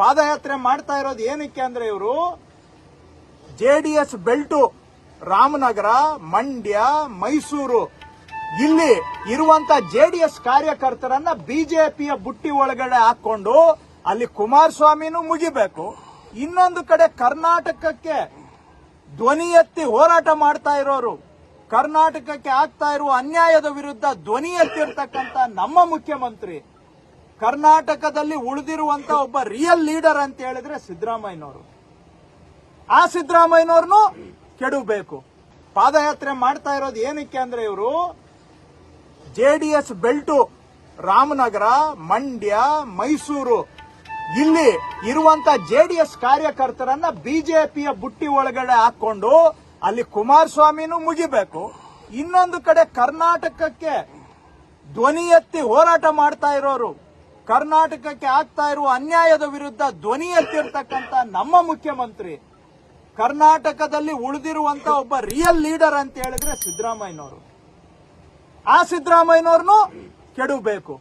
ಪಾದಯಾತ್ರೆ ಮಾಡ್ತಾ ಇರೋದು ಏನಕ್ಕೆ ಅಂದ್ರೆ ಇವರು ಜೆಡಿಎಸ್ ಬೆಲ್ಟು, ರಾಮನಗರ, ಮಂಡ್ಯ, ಮೈಸೂರು. ಇಲ್ಲಿ ಇರುವಂತ ಜೆಡಿಎಸ್ ಕಾರ್ಯಕರ್ತರನ್ನ ಬಿಜೆಪಿಯ ಬುಟ್ಟಿ ಒಳಗಡೆ ಹಾಕೊಂಡು ಅಲ್ಲಿ ಕುಮಾರಸ್ವಾಮಿನೂ ಮುಗಿಬೇಕು. ಇನ್ನೊಂದು ಕಡೆ ಕರ್ನಾಟಕಕ್ಕೆ ಧ್ವನಿ ಎತ್ತಿ ಹೋರಾಟ ಮಾಡ್ತಾ ಇರೋರು. ಕರ್ನಾಟಕಕ್ಕೆ ಆಗ್ತಾ ಇರುವ ಅನ್ಯಾಯದ ವಿರುದ್ಧ ಧ್ವನಿ ಎತ್ತಿರ್ತಕ್ಕಂಥ ನಮ್ಮ ಮುಖ್ಯಮಂತ್ರಿ ಕರ್ನಾಟಕದಲ್ಲಿ ಉಳಿದಿರುವಂತ ಒಬ್ಬ ರಿಯಲ್ ಲೀಡರ್ ಅಂತ ಹೇಳಿದ್ರೆ ಸಿದ್ದರಾಮಯ್ಯನವರು. ಆ ಸಿದ್ದರಾಮಯ್ಯನವ್ರನ್ನು ಕೆಡಬೇಕು ಪಾದಯಾತ್ರೆ ಮಾಡ್ತಾ ಇರೋದು ಏನಕ್ಕೆ ಅಂದ್ರೆ ಇವರು J D S belt, Ramanagara, Mandya, Mysuru. ಇಲ್ಲಿ ಇರುವಂತ ಜೆಡಿಎಸ್ ಕಾರ್ಯಕರ್ತರನ್ನ ಬಿಜೆಪಿಯ ಬುಟ್ಟಿ ಒಳಗಡೆ ಹಾಕೊಂಡು ಅಲ್ಲಿ ಕುಮಾರಸ್ವಾಮಿನೂ ಮುಗಿಬೇಕು. ಇನ್ನೊಂದು ಕಡೆ ಕರ್ನಾಟಕಕ್ಕೆ ಧ್ವನಿ ಎತ್ತಿ ಹೋರಾಟ ಮಾಡ್ತಾ ಇರೋರು ಕರ್ನಾಟಕಕ್ಕೆ ಆಗ್ತಾ ಇರುವ ಅನ್ಯಾಯದ ವಿರುದ್ಧ ಧ್ವನಿ ಎತ್ತಿರ್ತಕ್ಕಂಥ ನಮ್ಮ ಮುಖ್ಯಮಂತ್ರಿ ಕರ್ನಾಟಕದಲ್ಲಿ ಉಳಿದಿರುವಂತ ಒಬ್ಬ ರಿಯಲ್ ಲೀಡರ್ ಅಂತ ಹೇಳಿದ್ರೆ ಸಿದ್ದರಾಮಯ್ಯನವರು. ಆ ಸಿದ್ದರಾಮಯ್ಯನವ್ರನ್ನು ಕೆಡಬೇಕು